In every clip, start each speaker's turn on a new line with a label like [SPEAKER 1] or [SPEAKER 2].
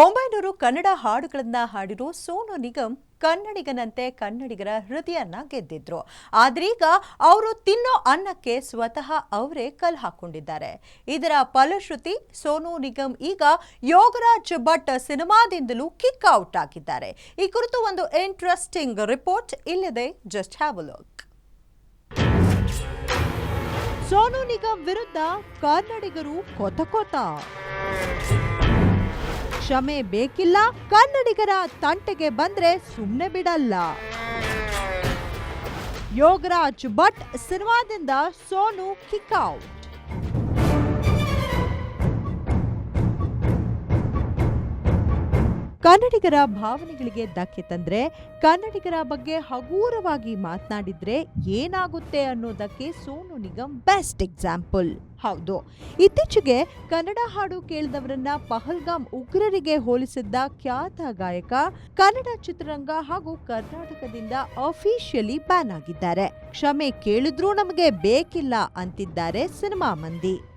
[SPEAKER 1] ಒಂಬೈನೂರು ಕನ್ನಡ ಹಾಡುಗಳನ್ನ ಹಾಡಿರೋ ಸೋನು ನಿಗಮ್ ಕನ್ನಡಿಗನಂತೆ ಕನ್ನಡಿಗರ ಹೃದಯನ ಗೆದ್ದಿದ್ರು. ಆದ್ರೀಗ ಅವರು ತಿನ್ನೋ ಅನ್ನಕ್ಕೆ ಸ್ವತಃ ಅವರೇ ಕಲ್ ಹಾಕೊಂಡಿದ್ದಾರೆ. ಇದರ ಫಲಶ್ರುತಿ ಸೋನು ನಿಗಮ್ ಈಗ ಯೋಗರಾಜ್ ಭಟ್ ಸಿನಿಮಾದಿಂದಲೂ ಕಿಕ್ ಔಟ್ ಆಗಿದ್ದಾರೆ. ಈ ಕುರಿತು ಒಂದು ಇಂಟ್ರೆಸ್ಟಿಂಗ್ ರಿಪೋರ್ಟ್ ಇಲ್ಲಿದೆ. Just have a look Sonu Nigam ವಿರುದ್ಧ ಕನ್ನಡಿಗರು ಕೊತ ಕೊತ. ಕ್ಷಮೆ ಬೇಕಿಲ್ಲ, ಕನ್ನಡಿಗರ ತಂಟೆಗೆ ಬಂದ್ರೆ ಸುಮ್ಮನೆ ಬಿಡಲ್ಲ. ಯೋಗರಾಜ್ ಭಟ್ ಸಿನಿಮಾದಿಂದ ಸೋನು ಕಿಕ್ ಔಟ್. ಕನ್ನಡಿಗರ ಭಾವನೆಗಳಿಗೆ ಧಕ್ಕೆ ತಂದ್ರೆ, ಕನ್ನಡಿಗರ ಬಗ್ಗೆ ಹಗೂರವಾಗಿ ಮಾತನಾಡಿದ್ರೆ ಏನಾಗುತ್ತೆ ಅನ್ನೋದಕ್ಕೆ ಸೋನು ನಿಗಮ್ ಬೆಸ್ಟ್ ಎಕ್ಸಾಂಪಲ್. ಹೌದು. ಇತ್ತೀಚೆಗೆ ಕನ್ನಡ ಹಾಡು ಕೇಳಿದವರನ್ನ ಪಹಲ್ಗಾಮ್ ಉಗ್ರರಿಗೆ ಹೋಲಿಸಿದ್ದ ಖ್ಯಾತ ಗಾಯಕ ಕನ್ನಡ ಚಿತ್ರರಂಗ ಹಾಗೂ ಕರ್ನಾಟಕದಿಂದ ಅಫಿಷಿಯಲಿ ಬ್ಯಾನ್ ಆಗಿದ್ದಾರೆ. ಕ್ಷಮೆ ಕೇಳಿದ್ರೂ ನಮಗೆ ಬೇಕಿಲ್ಲ ಅಂತಿದ್ದಾರೆ ಸಿನಿಮಾ ಮಂದಿ.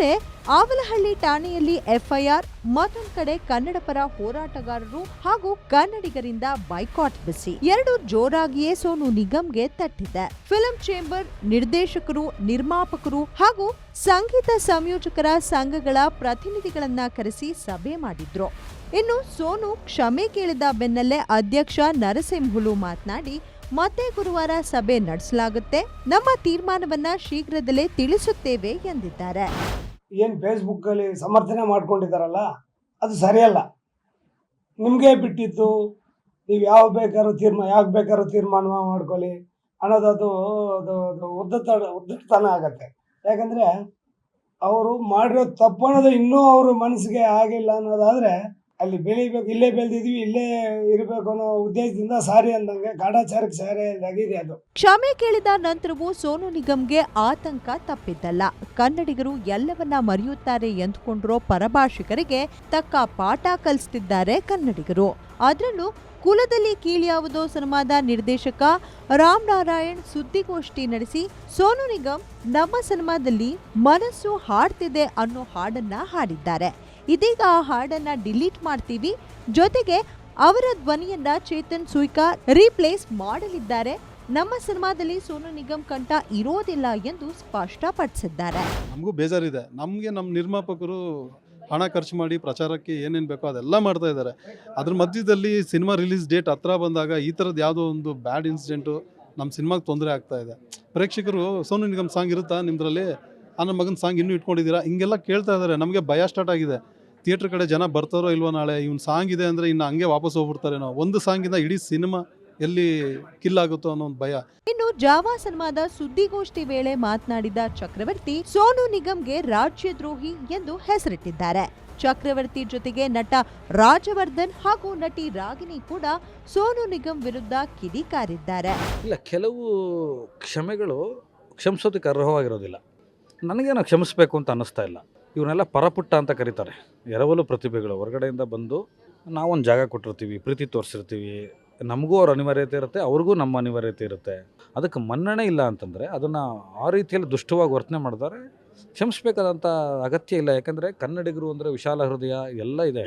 [SPEAKER 1] ಕಡೆ ಆವಲಹಳ್ಳಿ ಠಾಣೆಯಲ್ಲಿ ಎಫ್ಐಆರ್, ಮತ್ತೊಂದು ಕಡೆ ಕನ್ನಡ ಪರ ಹೋರಾಟಗಾರರು ಹಾಗೂ ಕನ್ನಡಿಗರಿಂದ ಬೈಕಾಟ್ ಬಿಸಿ. ಎರಡು ಜೋರಾಗಿಯೇ ಸೋನು ನಿಗಮ್ಗೆ ತಟ್ಟಿದೆ. ಫಿಲಂ ಚೇಂಬರ್ ನಿರ್ದೇಶಕರು, ನಿರ್ಮಾಪಕರು ಹಾಗೂ ಸಂಗೀತ ಸಂಯೋಜಕರ ಸಂಘಗಳ ಪ್ರತಿನಿಧಿಗಳನ್ನ ಕರೆಸಿ ಸಭೆ ಮಾಡಿದ್ರು. ಇನ್ನು ಸೋನು ಕ್ಷಮೆ ಕೇಳಿದ ಬೆನ್ನಲ್ಲೇ ಅಧ್ಯಕ್ಷ ನರಸಿಂಹುಲು ಮಾತನಾಡಿ, ಮತ್ತೆ ಗುರುವಾರ ಸಭೆ ನಡೆಸಲಾಗುತ್ತೆ. ನಮ್ಮ ತೀರ್ಮಾನವನ್ನ ಶೀಘ್ರದಲ್ಲೇ ತಿಳಿಸುತ್ತೇವೆ ಎಂದಿದ್ದಾರೆ.
[SPEAKER 2] ಏನು ಫೇಸ್ಬುಕ್ಕಲ್ಲಿ ಸಮರ್ಥನೆ ಮಾಡ್ಕೊಂಡಿದ್ದಾರಲ್ಲ, ಅದು ಸರಿಯಲ್ಲ. ನಿಮಗೆ ಬಿಟ್ಟಿತ್ತು ನೀವು ಯಾವ ಬೇಕಾದ್ರೂ ತೀರ್ಮಾನ ಯಾವ ಬೇಕಾದ್ರೂ ತೀರ್ಮಾನ ಮಾಡ್ಕೊಳ್ಳಿ ಅನ್ನೋದು ಅದು ಅದು ಅದು ಉದ್ದತ, ಉದ್ದತನ ಆಗತ್ತೆ. ಯಾಕಂದರೆ, ಅವರು ಮಾಡಿರೋ ತಪ್ಪು ಅನ್ನೋದು ಇನ್ನೂ ಅವ್ರ ಮನಸ್ಸಿಗೆ ಆಗಿಲ್ಲ ಅನ್ನೋದಾದರೆ ಅಲ್ಲಿ ಬೆಳಿಬೇಕು, ಇಲ್ಲೇ ಬೆಳೆದಿದ್ವಿ, ಇಲ್ಲೇ ಇರಬೇಕು ಅನ್ನೋ ಉದ್ದೇಶದಿಂದ ಸಾರಿ ಅಂದಂಗೆ ಕಾಡಾಚಾರಕ್ಕೆ ಸಾರಿ ಆಗಿದೆ ಅದು.
[SPEAKER 1] ಕ್ಷಮೆ ಕೇಳಿದ ನಂತರವೂ ಸೋನು ನಿಗಮ್ಗೆ ಆತಂಕ ತಪ್ಪಿದ್ದಲ್ಲ. ಕನ್ನಡಿಗರು ಎಲ್ಲವನ್ನ ಮರೆಯುತ್ತಾರೆ ಎಂದುಕೊಂಡಿರೋ ಪರಭಾಷಿಕರಿಗೆ ತಕ್ಕ ಪಾಠ ಕಲಿಸ್ತಿದ್ದಾರೆ ಕನ್ನಡಿಗರು. ಅದರಲ್ಲೂ ಕುಲದಲ್ಲಿ ಕೀಳ್ಯಾವುದೋ ಸಿನಿಮಾದ ನಿರ್ದೇಶಕ ರಾಮ್ ನಾರಾಯಣ್ ಸುದ್ದಿಗೋಷ್ಠಿ ನಡೆಸಿ, ಸೋನು ನಿಗಮ್ ನಮ್ಮ ಸಿನಿಮಾದಲ್ಲಿ ಮನಸ್ಸು ಹಾಡ್ತಿದೆ ಅನ್ನೋ ಹಾಡನ್ನ ಹಾಡಿದ್ದಾರೆ. ಇದೀಗ ಆ ಹಾಡನ್ನ ಡಿಲೀಟ್ ಮಾಡ್ತೀವಿ. ಜೊತೆಗೆ ಅವರ ಧ್ವನಿಯನ್ನ ಚೇತನ್ ಸುಯ್ಕಾ ರೀಪ್ಲೇಸ್ ಮಾಡಲಿದ್ದಾರೆ. ನಮ್ಮ ಸಿನಿಮಾದಲ್ಲಿ ಸೋನು ನಿಗಮ್ ಕಂಠ ಇರೋದಿಲ್ಲ ಎಂದು ಸ್ಪಷ್ಟಪಡಿಸಿದ್ದಾರೆ.
[SPEAKER 3] ನಮಗೂ ಬೇಜಾರಿದೆ. ನಮಗೆ ನಮ್ಮ ನಿರ್ಮಾಪಕರು ಹಣ ಖರ್ಚು ಮಾಡಿ ಪ್ರಚಾರಕ್ಕೆ ಏನೇನು ಬೇಕೋ ಅದೆಲ್ಲ ಮಾಡ್ತಾ ಇದ್ದಾರೆ. ಅದ್ರ ಮಧ್ಯದಲ್ಲಿ ಸಿನಿಮಾ ರಿಲೀಸ್ ಡೇಟ್ ಹತ್ರ ಬಂದಾಗ ಈ ಥರದ್ದು ಯಾವುದೋ ಒಂದು ಬ್ಯಾಡ್ ಇನ್ಸಿಡೆಂಟು ನಮ್ಮ ಸಿನಿಮಾಗೆ ತೊಂದರೆ ಆಗ್ತಾ ಇದೆ. ಪ್ರೇಕ್ಷಕರು, ಸೋನು ನಿಗಮ್ ಸಾಂಗ್ ಇರುತ್ತಾ ನಿಮ್ಮದ್ರಲ್ಲಿ ಆ ಮಗನ ಸಾಂಗ್ ಇನ್ನೂ ಇಟ್ಕೊಂಡಿದ್ದೀರಾ? ಹಿಂಗೆಲ್ಲ ಕೇಳ್ತಾ ಇದ್ದಾರೆ. ನಮಗೆ ಭಯ ಸ್ಟಾರ್ಟ್ ಆಗಿದೆ. ಥಿಯೇಟ್ರ್ ಕಡೆ ಜನ ಬರ್ತಾರೋ ಇಲ್ವೋ ನಾಳೆ ಇವ್ನು ಸಾಂಗ್ ಇದೆ ಅಂದ್ರೆ ಇನ್ನು ಹಂಗೆ ವಾಪಸ್ ಹೋಗ್ಬಿಡ್ತಾರೇನೋ ಒಂದು ಸಾಂಗಿಂದ ಇಡೀ ಸಿನಿಮಾ ಎಲ್ಲಿ ಕಿಲ್ ಆಗುತ್ತೋ ಅನ್ನೋ ಒಂದು ಭಯ.
[SPEAKER 1] ಇನ್ನು ಜಾವಾ ಸಿನಿಮಾದ ಸುದ್ದಿಗೋಷ್ಠಿ ವೇಳೆ ಮಾತನಾಡಿದ ಚಕ್ರವರ್ತಿ ಸೋನು ನಿಗಮ್ಗೆ ರಾಜ್ಯದ್ರೋಹಿ ಎಂದು ಹೆಸರಿಟ್ಟಿದ್ದಾರೆ. ಚಕ್ರವರ್ತಿ ಜೊತೆಗೆ ನಟ ರಾಜವರ್ಧನ್ ಹಾಗೂ ನಟಿ ರಾಗಿಣಿ ಕೂಡ ಸೋನು ನಿಗಮ್ ವಿರುದ್ಧ ಕಿಡಿಕಾರಿದ್ದಾರೆ
[SPEAKER 4] ಇಲ್ಲ ಕೆಲವು ಕ್ಷಮೆಗಳು ಕ್ಷಮಿಸೋದಕ್ಕೆ ಅರ್ಹವಾಗಿರೋದಿಲ್ಲ. ನನಗೇನೋ ಕ್ಷಮಿಸಬೇಕು ಅಂತ ಅನ್ನಿಸ್ತಾ ಇಲ್ಲ. ಇವನ್ನೆಲ್ಲ ಪರಪುಟ್ಟ ಅಂತ ಕರೀತಾರೆ. ಎರವಲು ಪ್ರತಿಭೆಗಳು ಹೊರಗಡೆಯಿಂದ ಬಂದು ನಾವೊಂದು ಜಾಗ ಕೊಟ್ಟಿರ್ತೀವಿ, ಪ್ರೀತಿ ತೋರಿಸಿರ್ತೀವಿ. ನಮಗೂ ಅವ್ರ ಅನಿವಾರ್ಯತೆ ಇರುತ್ತೆ, ಅವ್ರಿಗೂ ನಮ್ಮ ಅನಿವಾರ್ಯತೆ ಇರುತ್ತೆ. ಅದಕ್ಕೆ ಮನ್ನಣೆ ಇಲ್ಲ ಅಂತಂದರೆ ಅದನ್ನು ಆ ರೀತಿಯಲ್ಲಿ ದುಷ್ಟವಾಗಿ ವರ್ತನೆ ಮಾಡಿದರೆ ಕ್ಷಮಿಸ್ಬೇಕಾದಂಥ ಅಗತ್ಯ ಇಲ್ಲ. ಯಾಕಂದರೆ ಕನ್ನಡಿಗರು ಅಂದರೆ ವಿಶಾಲ ಹೃದಯ ಎಲ್ಲ ಇದೆ.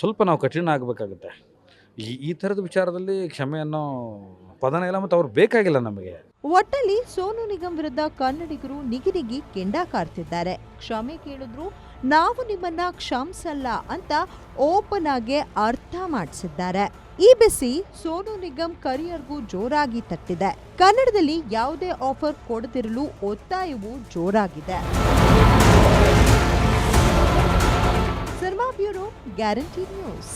[SPEAKER 4] ಸ್ವಲ್ಪ ನಾವು ಕಠಿಣ ಆಗಬೇಕಾಗುತ್ತೆ. ಈ ಈ ಥರದ ವಿಚಾರದಲ್ಲಿ ಕ್ಷಮೆ ಅನ್ನೋ ಪದನೇ ಇಲ್ಲ ಮತ್ತು ಅವ್ರು ಬೇಕಾಗಿಲ್ಲ ನಮಗೆ.
[SPEAKER 1] ಒಟ್ಟಲ್ಲಿ ಸೋನು ನಿಗಮ್ ವಿರುದ್ಧ ಕನ್ನಡಿಗರು ನಿಗಿರಿಗಿ ಕೆಂಡ ಕಾರ್ತಿದ್ದಾರೆ. ಕ್ಷಮೆ ಕೇಳಿದ್ರು, ನಾವು ನಿಮ್ಮನ್ನ ಕ್ಷಮಿಸಲ್ಲ ಅಂತ ಓಪನ್ ಆಗಿ ಅರ್ಥ ಮಾಡಿಸಿದ್ದಾರೆ. ಈ ಬಿಸಿ ಸೋನು ನಿಗಮ್ ಕರಿಯರ್ಗೂ ಜೋರಾಗಿ ತಟ್ಟಿದೆ. ಕನ್ನಡದಲ್ಲಿ ಯಾವುದೇ ಆಫರ್ ಕೊಡದಿರಲು ಒತ್ತಾಯವು ಜೋರಾಗಿದೆ. ಸರ್ವಾ ಬ್ಯೂರೋ ಗ್ಯಾರಂಟಿ ನ್ಯೂಸ್